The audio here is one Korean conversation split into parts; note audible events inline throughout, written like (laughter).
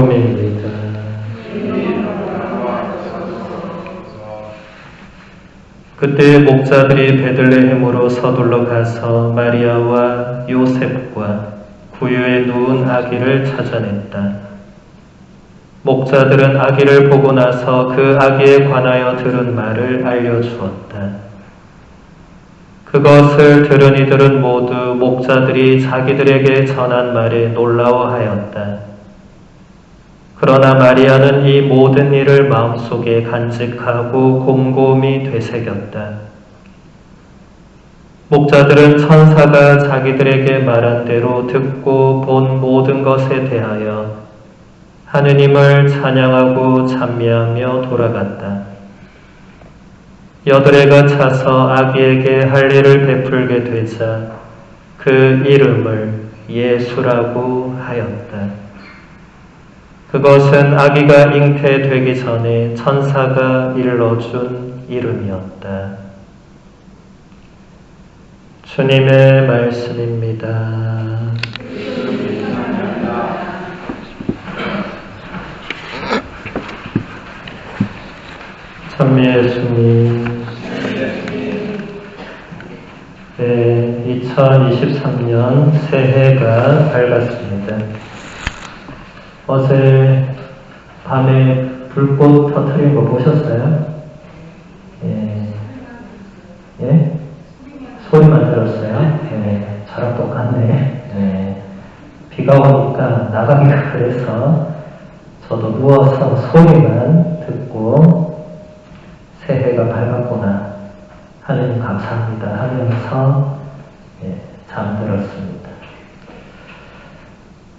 복음입니다. 그때 목자들이 베들레헴으로 서둘러 가서 마리아와 요셉과 구유에 누운 아기를 찾아냈다. 목자들은 아기를 보고 나서 그 아기에 관하여 들은 말을 알려주었다. 그것을 들은 이들은 모두 목자들이 자기들에게 전한 말에 놀라워하였다. 그러나 마리아는 이 모든 일을 마음속에 간직하고 곰곰이 되새겼다. 목자들은 천사가 자기들에게 말한 대로 듣고 본 모든 것에 대하여 하느님을 찬양하고 찬미하며 돌아갔다. 여드레가 차서 아기에게 할례를 베풀게 되자 그 이름을 예수라고 하였다. 그것은 아기가 잉태되기 전에 천사가 일러준 이름이었다. 주님의 말씀입니다. 찬미의 주님, 네, 2023년 새해가 밝았습니다. 어제 밤에 불꽃 터트린 거 보셨어요? 예. 예? 소리만 들었어요? 예. 저랑 똑같네. 예. 비가 오니까 나가기가 (laughs) 그래서 저도 누워서 소리만 듣고 새해가 밝았구나. 하느님 감사합니다 하면서 예, 잠들었습니다.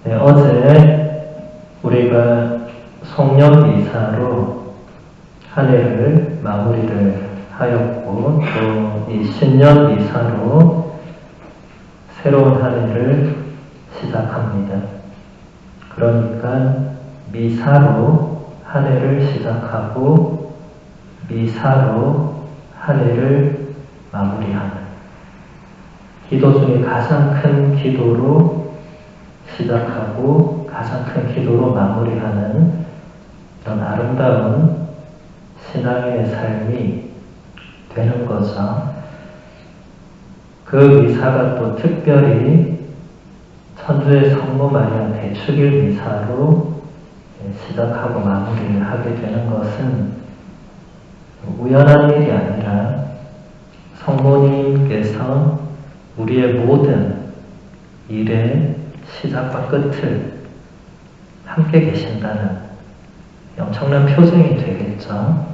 네, 어제 우리가 송년 미사로 한 해를 마무리를 하였고 또 이 신년 미사로 새로운 한 해를 시작합니다. 그러니까 미사로 한 해를 시작하고 미사로 한 해를 마무리하는 기도 중에 가장 큰 기도로 시작하고 가장 큰 기도로 마무리하는 그런 아름다운 신앙의 삶이 되는 거죠. 그 미사가 또 특별히 천주의 성모 마리아 대축일 미사로 시작하고 마무리를 하게 되는 것은 우연한 일이 아니라 성모님께서 우리의 모든 일의 시작과 끝을 함께 계신다는 엄청난 표징이 되겠죠.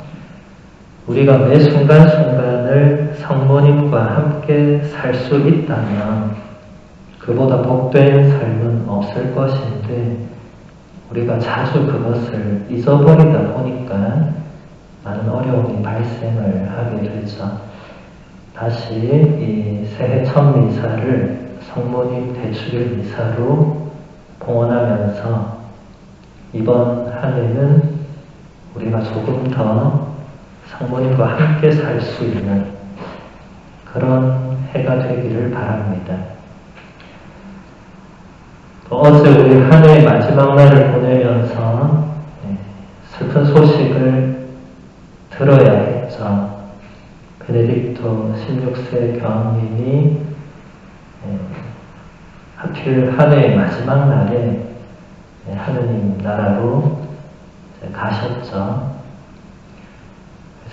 우리가 매 순간순간을 성모님과 함께 살 수 있다면 그보다 복된 삶은 없을 것인데 우리가 자주 그것을 잊어버리다 보니까 많은 어려움이 발생을 하게 되죠. 다시 이 새해 첫 미사를 성모님 대축일 미사로 봉헌하면서 이번 한 해는 우리가 조금 더 성모님과 함께 살 수 있는 그런 해가 되기를 바랍니다. 또 어제 우리 한 해의 마지막 날을 보내면서 네, 슬픈 소식을 들어야 했죠. 베네딕토 16세 교황님이 네, 하필 한 해의 마지막 날에 네, 하느님 나라로 가셨죠.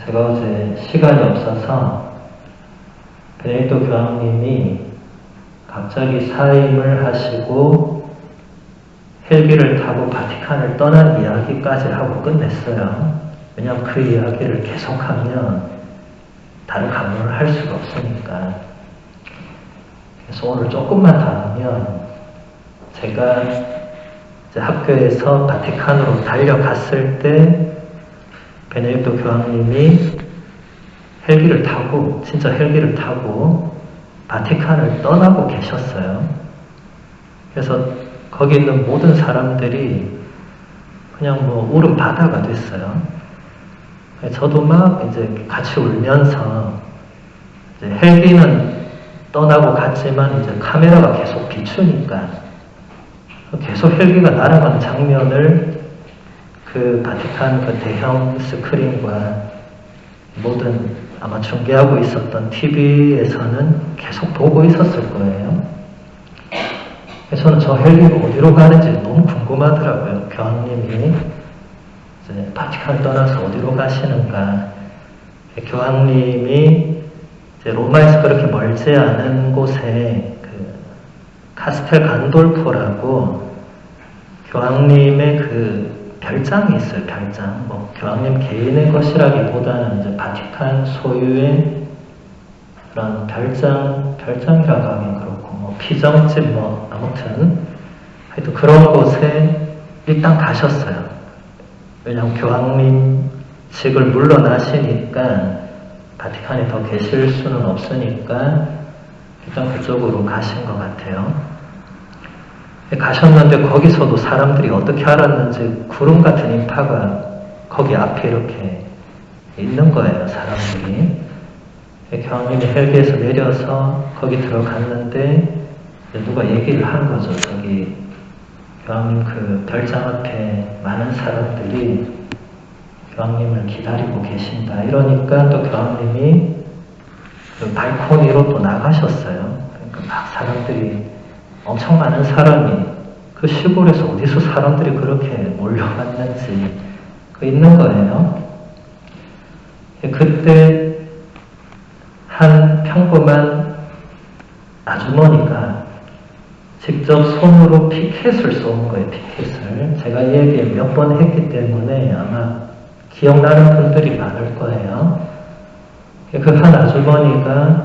제가 어제 시간이 없어서 베네딕토 교황님이 갑자기 사임을 하시고 헬기를 타고 바티칸을 떠난 이야기까지 하고 끝냈어요. 왜냐하면 그 이야기를 계속하면 다른 강론을 할 수가 없으니까. 그래서 오늘 조금만 더 하면 제가 학교에서 바티칸으로 달려갔을 때 베네딕토 교황님이 헬기를 타고 진짜 헬기를 타고 바티칸을 떠나고 계셨어요. 그래서 거기 있는 모든 사람들이 그냥 뭐 울음 바다가 됐어요. 저도 막 이제 같이 울면서 이제 헬기는 떠나고 갔지만 이제 카메라가 계속 비추니까 계속 헬기가 날아가는 장면을 그 바티칸 그 대형 스크린과 모든 아마 중계하고 있었던 TV에서는 계속 보고 있었을 거예요. 그래서 저는 저 헬기가 어디로 가는지 너무 궁금하더라고요. 교황님이 이제 바티칸을 떠나서 어디로 가시는가. 교황님이 로마에서 그렇게 멀지 않은 곳에 그 카스텔 간돌포라고 교황님의 그 별장이 있어요. 별장. 뭐 교황님 개인의 것이라기보다는 이제 바티칸 소유의 그런 별장 별장이라고 하긴 그렇고 뭐 피정집 뭐 아무튼 하여튼 그런 곳에 일단 가셨어요. 왜냐하면 교황님직을 물러나시니까 바티칸에 더 계실 수는 없으니까 일단 그쪽으로 가신 것 같아요. 가셨는데 거기서도 사람들이 어떻게 알았는지 구름 같은 인파가 거기 앞에 이렇게 있는 거예요, 사람들이. 교황님이 헬기에서 내려서 거기 들어갔는데 누가 얘기를 한 거죠. 저기 교황님 그 별장 앞에 많은 사람들이 교황님을 기다리고 계신다. 이러니까 또 교황님이 그 발코니로 또 나가셨어요. 그러니까 막 사람들이 엄청 많은 사람이 그 시골에서 어디서 사람들이 그렇게 몰려갔는지 그 있는 거예요. 그때 한 평범한 아주머니가 직접 손으로 피켓을 쏘은 거예요, 피켓을. 제가 이 얘기 몇번 했기 때문에 아마 기억나는 분들이 많을 거예요. 그 한 아주머니가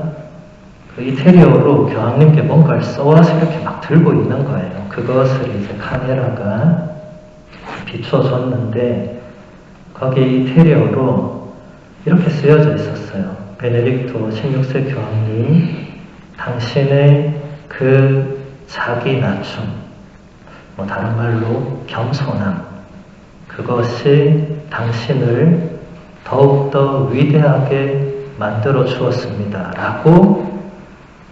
그 이태리어로 교황님께 뭔가를 써와서 이렇게 막 들고 있는 거예요. 그것을 이제 카메라가 비춰줬는데 거기에 이태리어로 이렇게 쓰여져 있었어요. 베네딕토 16세 교황님, 당신의 그 자기 낮춤, 뭐 다른 말로 겸손함, 그것이 당신을 더욱더 위대하게 만들어 주었습니다. 라고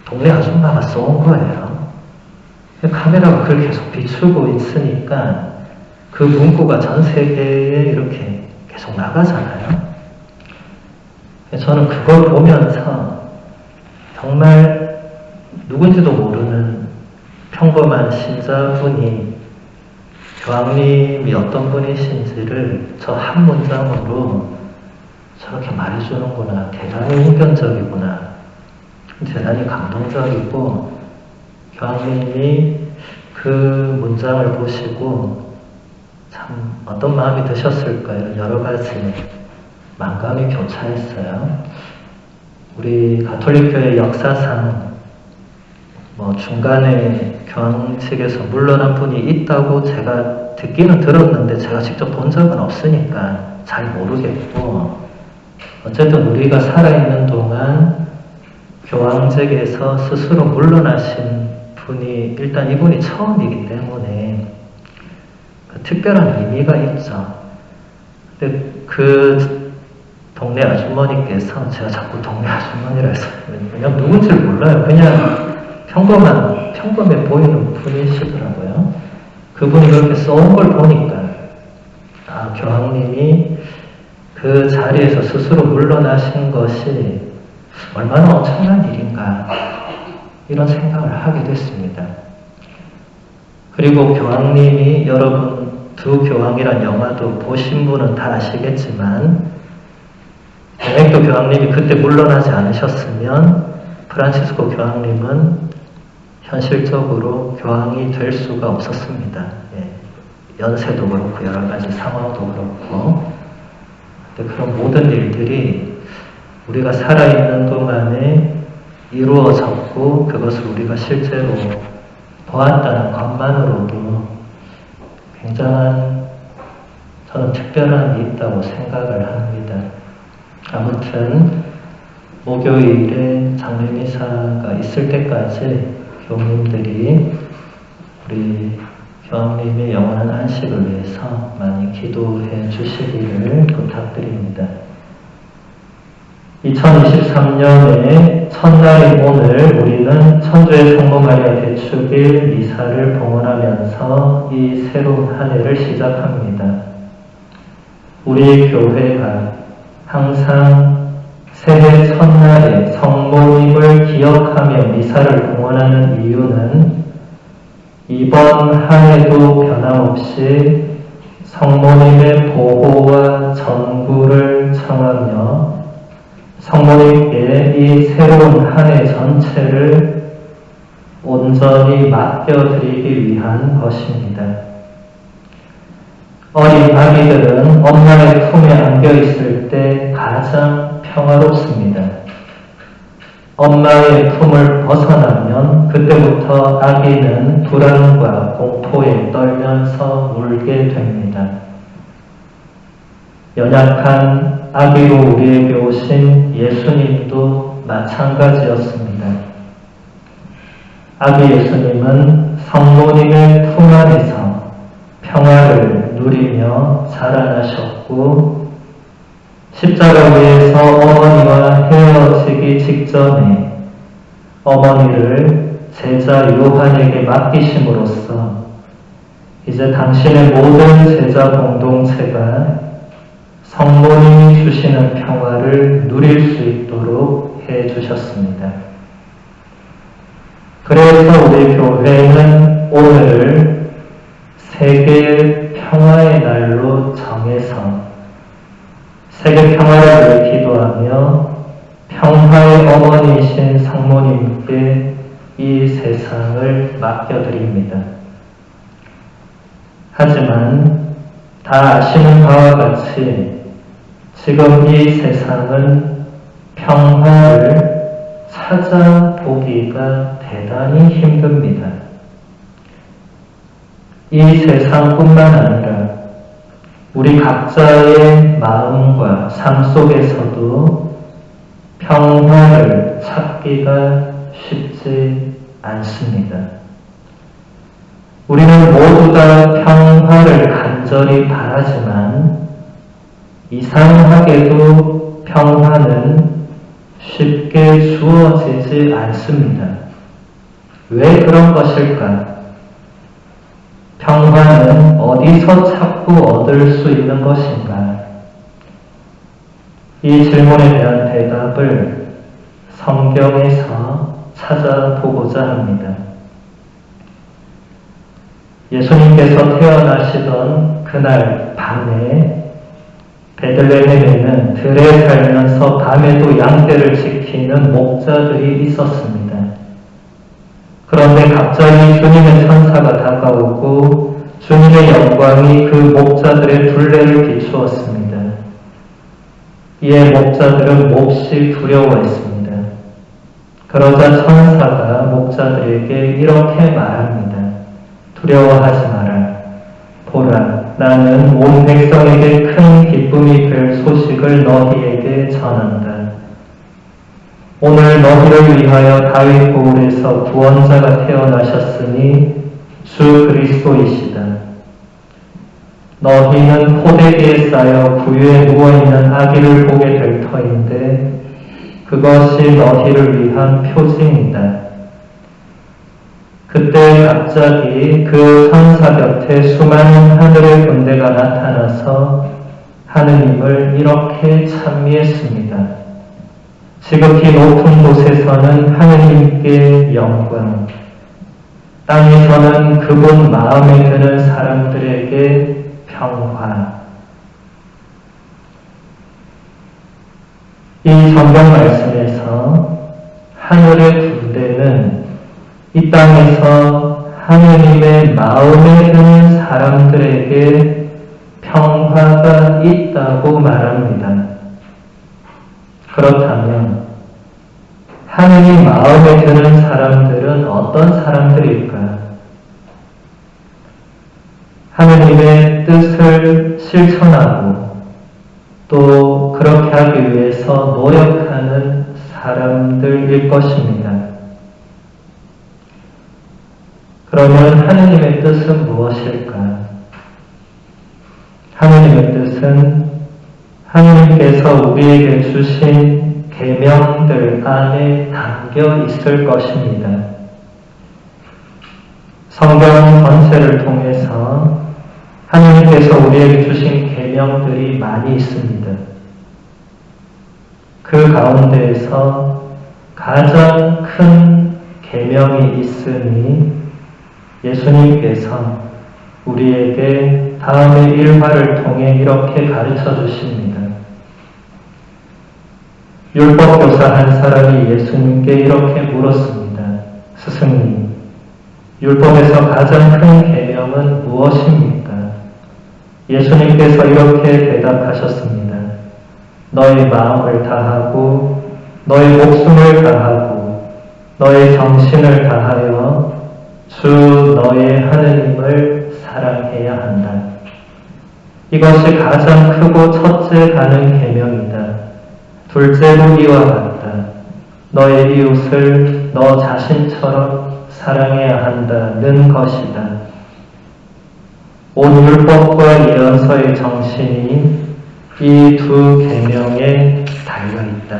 동네 아줌마가 쏜 거예요. 카메라가 그걸 계속 비추고 있으니까 그 문구가 전 세계에 이렇게 계속 나가잖아요. 저는 그걸 보면서 정말 누군지도 모르는 평범한 신자분이 교황님이 어떤 분이신지를 저 한 문장으로 저렇게 말해주는구나. 대단히 인견적이구나. 대단히 감동적이고 교황님이 그 문장을 보시고 참 어떤 마음이 드셨을까 이런 여러 가지 만감이 교차했어요. 우리 가톨릭교회 역사상 뭐 중간에 교황 측에서 물러난 분이 있다고 제가 듣기는 들었는데 제가 직접 본 적은 없으니까 잘 모르겠고 어쨌든 우리가 살아있는 동안 교황직에서 스스로 물러나신 분이 일단 이분이 처음이기 때문에 그 특별한 의미가 있죠. 근데 그 동네 아주머니께서 제가 자꾸 동네 아주머니라 해서 그냥 누군지를 몰라요. 그냥 평범한 평범해 보이는 분이시더라고요. 그분이 그렇게 써온 걸 보니까 아 교황님이 그 자리에서 스스로 물러나신 것이 얼마나 엄청난 일인가 이런 생각을 하게 됐습니다. 그리고 교황님이 여러분 두 교황이란 영화도 보신 분은 다 아시겠지만 베넥토 교황님이 그때 물러나지 않으셨으면 프란치스코 교황님은 현실적으로 교황이 될 수가 없었습니다. 예. 연세도 그렇고 여러 가지 상황도 그렇고 그런 모든 일들이 우리가 살아있는 동안에 이루어졌고 그것을 우리가 실제로 보았다는 것만으로도 굉장한 저는 특별한 게 있다고 생각을 합니다. 아무튼 목요일에 장례미사가 있을 때까지 교우님들이 우리 교황님의 영원한 안식을 위해서 많이 기도해 주시기를 부탁드립니다. 2023년의 첫날인 오늘 우리는 천주의 성모 마리아 대축일 미사를 봉헌하면서 이 새로운 한 해를 시작합니다. 우리 교회가 항상 새해 첫날에 성모님을 기억하며 미사를 공헌하는 이유는 이번 한 해도 변함없이 성모님의 보호와 전구를 청하며 성모님께 이 새로운 한 해 전체를 온전히 맡겨드리기 위한 것입니다. 어린 아기들은 엄마의 품에 안겨 있을 때 가장 평화롭습니다. 엄마의 품을 벗어나면 그때부터 아기는 불안과 공포에 떨면서 울게 됩니다. 연약한 아기로 우리에게 오신 예수님도 마찬가지였습니다. 아기 예수님은 성모님의 품 안에서 평화를 누리며 자라나셨고 십자가 위에서 어머니와 헤어지기 직전에 어머니를 제자 요한에게 맡기심으로써 이제 당신의 모든 제자 공동체가 성모님이 주시는 평화를 누릴 수 있도록 해 주셨습니다. 그래서 우리 교회는 오늘을 세계 평화의 날로 정해서 세계 평화를 기도하며 평화의 어머니이신 성모님께 이 세상을 맡겨드립니다. 하지만 다 아시는 바와 같이 지금 이 세상은 평화를 찾아보기가 대단히 힘듭니다. 이 세상뿐만 아니라 우리 각자의 마음과 삶 속에서도 평화를 찾기가 쉽지 않습니다. 우리는 모두 다 평화를 간절히 바라지만 이상하게도 평화는 쉽게 주어지지 않습니다. 왜 그런 것일까? 평화는 어디서 찾고 얻을 수 있는 것인가? 이 질문에 대한 대답을 성경에서 찾아보고자 합니다. 예수님께서 태어나시던 그날 밤에 베들레헴에는 들에 살면서 밤에도 양떼를 지키는 목자들이 있었습니다. 그런데 갑자기 주님의 천사가 다가오고 주님의 영광이 그 목자들의 둘레를 비추었습니다. 이에 목자들은 몹시 두려워했습니다. 그러자 천사가 목자들에게 이렇게 말합니다. 두려워하지 마라. 보라, 나는 온 백성에게 큰 기쁨이 될 소식을 너희에게 전한다. 오늘 너희를 위하여 다윗 고울에서 구원자가 태어나셨으니 주 그리스도이시다. 너희는 포대기에 쌓여 구유에 누워있는 아기를 보게 될 터인데 그것이 너희를 위한 표징이다. 그때 갑자기 그 천사 곁에 수많은 하늘의 군대가 나타나서 하느님을 이렇게 찬미했습니다. 지극히 높은 곳에서는 하느님께 영광, 땅에서는 그분 마음에 드는 사람들에게 평화. 이 성경 말씀에서 하늘의 군대는 이 땅에서 하느님의 마음에 드는 사람들에게 평화가 있다고 말합니다. 그렇다면 하느님 마음에 드는 사람들은 어떤 사람들일까? 하느님의 뜻을 실천하고 또 그렇게 하기 위해서 노력하는 사람들일 것입니다. 그러면 하느님의 뜻은 무엇일까? 하느님의 뜻은 하느님께서 우리에게 주신 계명들 안에 담겨 있을 것입니다. 성경 전체를 통해서 하느님께서 우리에게 주신 계명들이 많이 있습니다. 그 가운데에서 가장 큰 계명이 있으니 예수님께서 우리에게 다음의 일화를 통해 이렇게 가르쳐 주십니다. 율법교사 한 사람이 예수님께 이렇게 물었습니다. 스승님, 율법에서 가장 큰 계명은 무엇입니까? 예수님께서 이렇게 대답하셨습니다. 너의 마음을 다하고 너의 목숨을 다하고 너의 정신을 다하여 주 너의 하느님을 사랑해야 한다. 이것이 가장 크고 첫째 가는 계명이다. 둘째로 이와 같다. 너의 이웃을 너 자신처럼 사랑해야 한다는 것이다. 온 율법과 예언서의 정신이 이 두 계명에 달려 있다.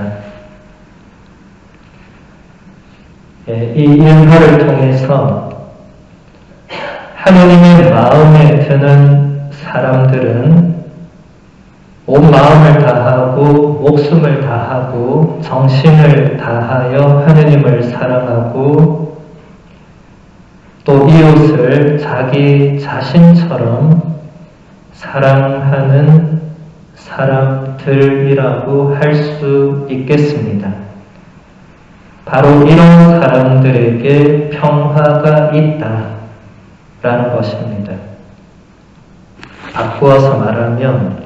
예, 이 일화를 통해서 하느님의 마음에 드는 사람들은 온 마음을 다하고 목숨을 다하고 정신을 다하여 하느님을 사랑하고 또 이웃을 자기 자신처럼 사랑하는 사람들이라고 할 수 있겠습니다. 바로 이런 사람들에게 평화가 있다 라는 것입니다. 바꾸어서 말하면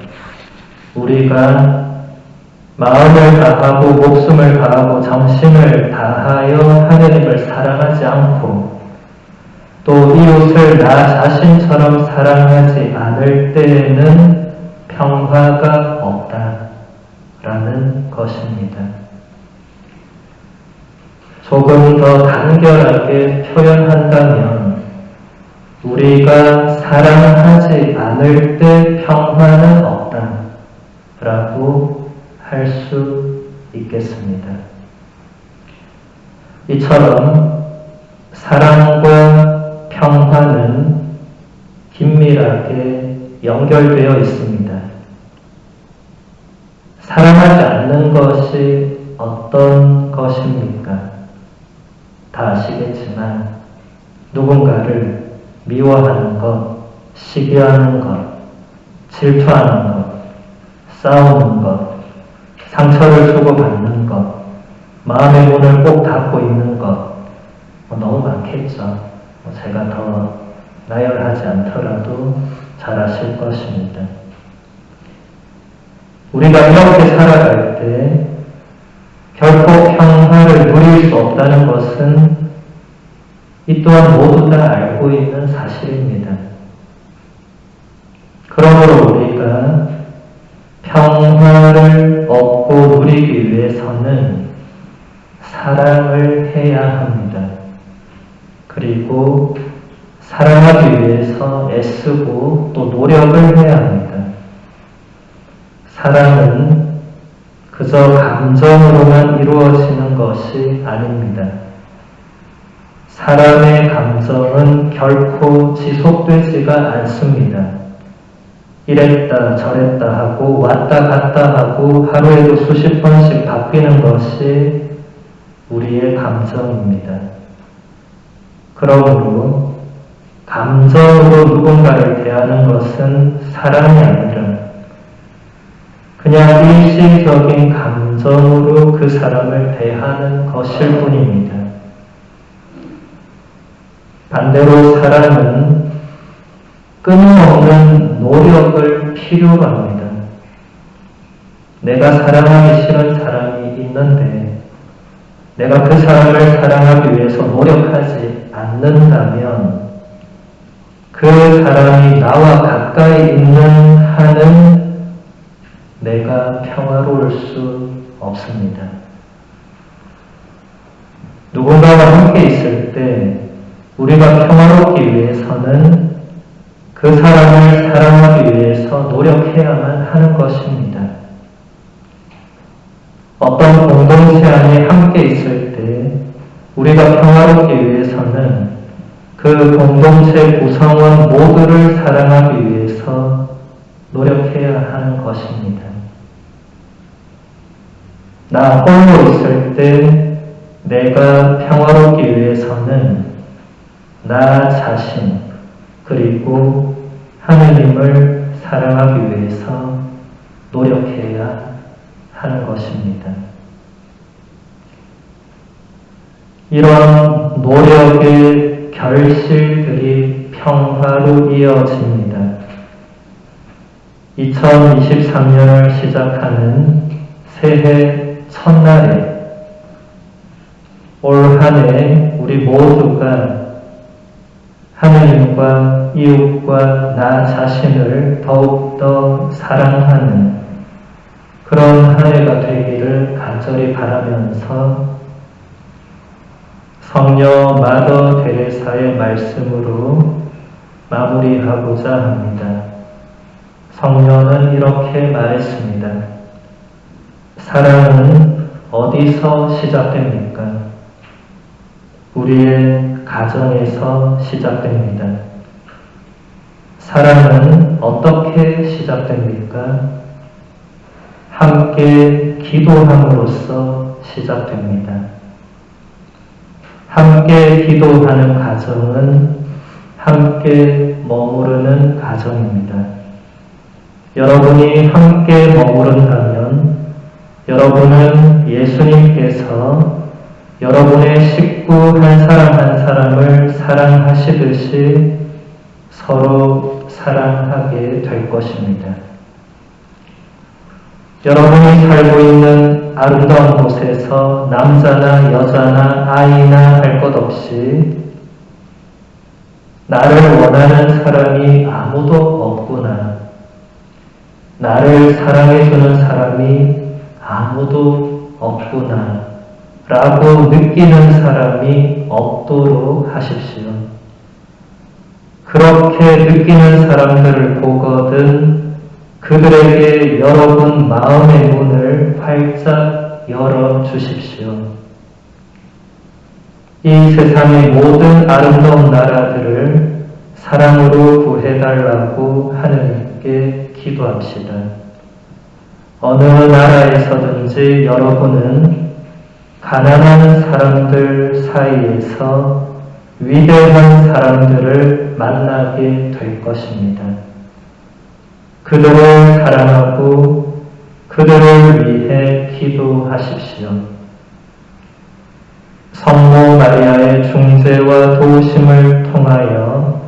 우리가 마음을 다하고 목숨을 다하고 정신을 다하여 하느님을 사랑하지 않고 또 이웃을 나 자신처럼 사랑하지 않을 때에는 평화가 없다 라는 것입니다. 조금 더 간결하게 표현한다면 우리가 사랑하지 않을 때 평화는 없다. 라고 할 수 있겠습니다. 이처럼 사랑과 평화는 긴밀하게 연결되어 있습니다. 사랑하지 않는 것이 어떤 것입니까? 다 아시겠지만 누군가를 미워하는 것, 시기하는 것, 질투하는 것, 싸우는 것, 상처를 주고받는 것, 마음의 문을 꼭 닫고 있는 것, 뭐 너무 많겠죠. 뭐 제가 더 나열하지 않더라도 잘 아실 것입니다. 우리가 이렇게 살아갈 때 결코 평화를 누릴 수 없다는 것은 이 또한 모두 다 있는 사실입니다. 그러므로 우리가 평화를 얻고 누리기 위해서는 사랑을 해야 합니다. 그리고 사랑하기 위해서 애쓰고 또 노력을 해야 합니다. 사랑은 그저 감정으로만 이루어지는 것이 아닙니다. 사람의 감정은 결코 지속되지가 않습니다. 이랬다 저랬다 하고 왔다 갔다 하고 하루에도 수십 번씩 바뀌는 것이 우리의 감정입니다. 그러므로 감정으로 누군가를 대하는 것은 사랑이 아니라 그냥 일시적인 감정으로 그 사람을 대하는 것일 뿐입니다. 반대로 사랑은 끊임없는 노력을 필요로 합니다. 내가 사랑하기 싫은 사람이 있는데 내가 그 사람을 사랑하기 위해서 노력하지 않는다면 그 사람이 나와 가까이 있는 한은 내가 평화로울 수 없습니다. 누군가와 함께 있을 때 우리가 평화롭기 위해 서는 그 사람을 사랑하기 위해서 노력해야만 하는 것입니다. 어떤 공동체 안에 함께 있을 때 우리가 평화롭기 위해서는 그 공동체 구성원 모두를 사랑하기 위해서 노력해야 하는 것입니다. 나 홀로 있을 때 내가 평화롭기 위해서는 나 자신 그리고 하느님을 사랑하기 위해서 노력해야 하는 것입니다. 이런 노력의 결실들이 평화로 이어집니다. 2023년을 시작하는 새해 첫날에 올 한 해 우리 모두가 하느님과 이웃과 나 자신을 더욱더 사랑하는 그런 한 해가 되기를 간절히 바라면서 성녀 마더 데레사의 말씀으로 마무리하고자 합니다. 성녀는 이렇게 말했습니다. 사랑은 어디서 시작됩니까? 우리의 가정에서 시작됩니다. 사랑은 어떻게 시작됩니까? 함께 기도함으로써 시작됩니다. 함께 기도하는 가정은 함께 머무르는 가정입니다. 여러분이 함께 머무른다면 여러분은 예수님께서 여러분의 식구 한 사람 한 사람을 사랑하시듯이 서로 사랑하게 될 것입니다. 여러분이 살고 있는 아름다운 곳에서 남자나 여자나 아이나 할 것 없이 나를 원하는 사람이 아무도 없구나. 나를 사랑해주는 사람이 아무도 없구나. 라고 느끼는 사람이 없도록 하십시오. 그렇게 느끼는 사람들을 보거든 그들에게 여러분 마음의 문을 활짝 열어 주십시오. 이 세상의 모든 아름다운 나라들을 사랑으로 구해달라고 하느님께 기도합시다. 어느 나라에서든지 여러분은 가난한 사람들 사이에서 위대한 사람들을 만나게 될 것입니다. 그들을 사랑하고 그들을 위해 기도하십시오. 성모 마리아의 중재와 도우심을 통하여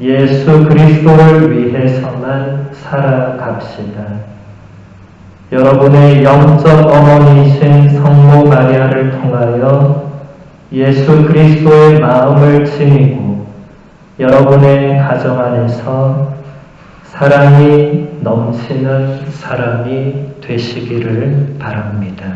예수 그리스도를 위해서만 살아갑시다. 여러분의 영적 어머니이신 성모 마리아를 통하여 예수 그리스도의 마음을 지니고 여러분의 가정 안에서 사랑이 넘치는 사람이 되시기를 바랍니다.